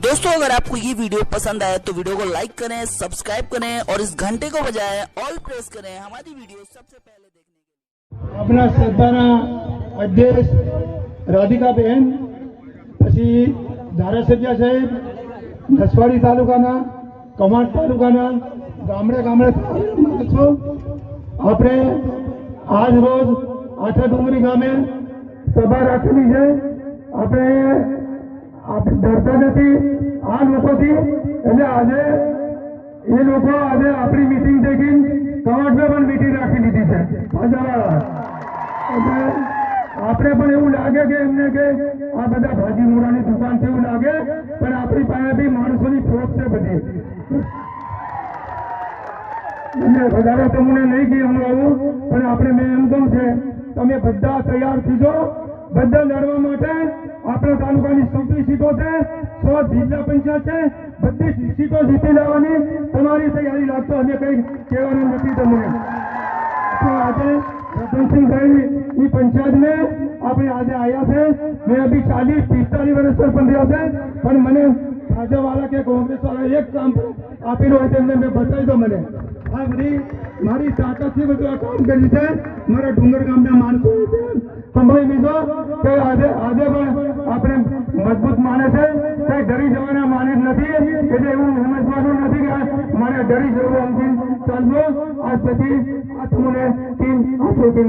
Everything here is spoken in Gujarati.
दोस्तों अगर आपको ये वीडियो पसंद आए तो वीडियो को लाइक करें सब्सक्राइब करें और इस घंटे को बजाएं ऑल प्रेस करें हमारी वीडियो सबसे पहले देखने के लिए આપણા સભાના અધ્યક્ષ રાધિકાબેન પછી ધારાસભ્ય સાહેબ નસવાડી તાલુકાના કમાડ તાલુકાના ગામડે ગામડે માણસો આપણે આજ રોજ આઠા ડુંગરી ગામે સભા રાખેલી છે આપણે આપણે ડરતા નથી. આ લોકોથી, એટલે આજે એ લોકો આજે આપણી મિટિંગ દેખી કવાટમાં પણ મિટિંગ રાખી લીધી છે. આપણે પણ એવું લાગે કે એમને કે આ બધા ભાજી મૂળાની દુકાન છે એવું લાગે, પણ આપણી પાસે બી માણસોની ફ્રોક છે બધી. એટલે વધારે તમને નહીં કહી આવું, પણ આપણે મેં એમ છે, તમે બધા તૈયાર થજો. બધા લડવા માટે આપણા તાલુકાની સૌથી સીટો છે, સો જિલ્લા પંચાયત છે, બધી સીટો જીતી લેવાની તમારી તૈયારી રાખતો અમે કંઈ કહેવાનું નથી તમને. આજે રતનસિંહભાઈ ની પંચાયત ને આપણે આજે આવ્યા છે. મેં અભી ચાલીસ, પિસ્તાલીસ વર્ષ સરપંચ રહ્યા છે, પણ મને ભાજપ વાળા કે કોંગ્રેસ વાળા એક કામ આપેલું હોય તેમને મેં બતાવી દો મને. આ બધી મારી તાકાતથી બધું આ કામ કર્યું છે. મારા ડુંગર ગામના માણસો છે. સંભળાઈ લીધો કે આજે આજે પણ આપણે મજબૂત માને છે. કઈ ડરી જવાના માને જ નથી. એટલે એવું સમજવાનું નથી કે મારે ડરી જવું આમથી ચાલવું આજ પછી આ તમને ટીમ આપો કે